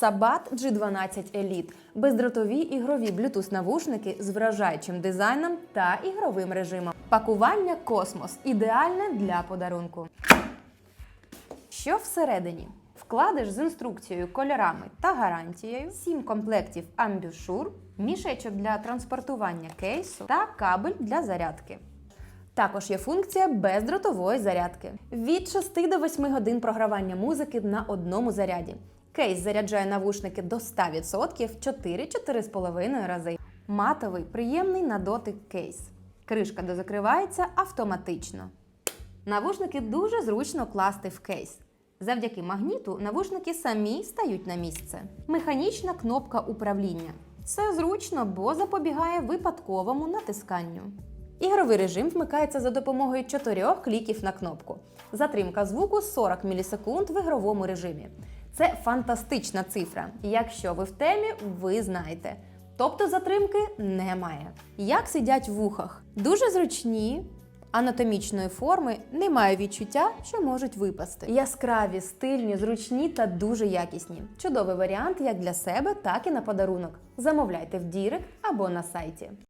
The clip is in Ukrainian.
Sabat G12 Elite – бездротові ігрові Bluetooth навушники з вражаючим дизайном та ігровим режимом. Пакування Космос ідеальне для подарунку. Що всередині? Вкладиш з інструкцією, кольорами та гарантією, 7 комплектів амбюшур, мішечок для транспортування кейсу та кабель для зарядки. Також є функція бездротової зарядки. Від 6 до 8 годин програвання музики на одному заряді. Кейс заряджає навушники до 100% 4-4,5 рази. Матовий, приємний на дотик кейс. Кришка дозакривається автоматично. Навушники дуже зручно класти в кейс. Завдяки магніту навушники самі стають на місце. Механічна кнопка управління. Це зручно, бо запобігає випадковому натисканню. Ігровий режим вмикається за допомогою чотирьох кліків на кнопку. Затримка звуку 40 мілісекунд в ігровому режимі. Це фантастична цифра. Якщо ви в темі, ви знаєте. Тобто затримки немає. Як сидять в ухах? Дуже зручні, анатомічної форми, немає відчуття, що можуть випасти. Яскраві, стильні, зручні та дуже якісні. Чудовий варіант як для себе, так і на подарунок. Замовляйте в Дірект або на сайті.